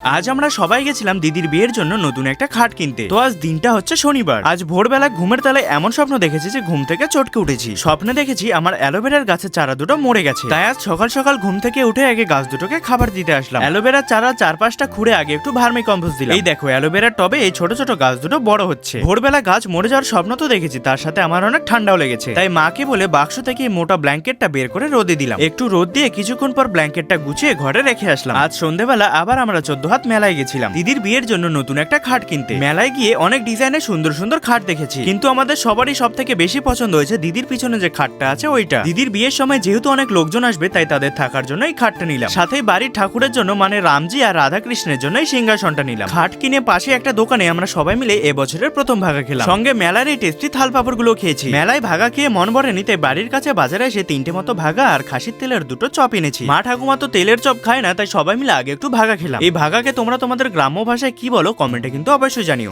আজ আমরা সবাই গেছিলাম দিদির বিয়ের জন্য নতুন একটা খাট কিনতে। তো আজ দিনটা হচ্ছে শনিবার। আজ ভোরবেলা ঘুমের তালে এমন স্বপ্ন দেখেছি যে ঘুম থেকে চটকে উঠেছি। স্বপ্নে দেখেছি আমার অ্যালোভেরার গাছের চারা দুটো মরে গেছে। তাই আজ সকাল সকাল ঘুম থেকে উঠে আগে গাছ দুটোকে খাবার দিতে আসলাম। অ্যালোভেরার চারা চারপাশটা খুঁড়ে আগে একটু ভার্মি কম্পোস্ট দিলাম। এই দেখো, অ্যালোভেরার টবে এই ছোট ছোট গাছ দুটো বড় হচ্ছে। ভোরবেলা গাছ মরে যাওয়ার স্বপ্ন তো দেখেছি, তার সাথে আমার অনেক ঠান্ডাও লেগেছে। তাই মাকে বলে বাক্স থেকে মোটা ব্ল্যাঙ্কেটটা বের করে রোদে দিলাম। একটু রোদ দিয়ে কিছুক্ষণ পর ব্ল্যাঙ্কেটটা গুছিয়ে ঘরে রেখে আসলাম। আজ সন্ধ্যেবেলা আবার আমরা চোদ্দ হাত মেলায় গেছিলাম। দিদির বিয়ের জন্য নতুন একটা খাট কিনতে। মেলায় গিয়ে অনেক ডিজাইনের সুন্দর সুন্দর খাট দেখেছি। কিন্তু আমাদের সবারই সব থেকে বেশি পছন্দ হয়েছে দিদির পিছনে যে খাটটা আছে ওইটা। দিদির বিয়ের সময় যেহেতু অনেক লোকজন আসবে, তাই তাদের থাকার জন্য এই খাটটা নিলাম। সাথে বাড়ির ঠাকুরের জন্য মানে রামজি আর রাধা কৃষ্ণের জন্য সিংহাসনটা নিলাম। খাট কিনে পাশে একটা দোকানে আমরা সবাই মিলে এবছরের প্রথম ভাগা খেলাম। সঙ্গে মেলার এই টেস্টি থাল পাপড়গুলো খেয়েছি। মেলায় ভাগা খেয়ে মন ভরেনি, তাই বাড়ির কাছে বাজারে এসে তিনটে মতো ভাগা আর খাসির তেলের দুটো চপ এনেছি। মা ঠাকুমা তো তেলের চপ খায় না, তাই সবাই মিলে আগে একটু ভাগা খেলাম। এই ভাগাকে তোমরা তোমাদের গ্রাম্য ভাষায় কি বলো কমেন্টে কিন্তু অবশ্যই জানিও।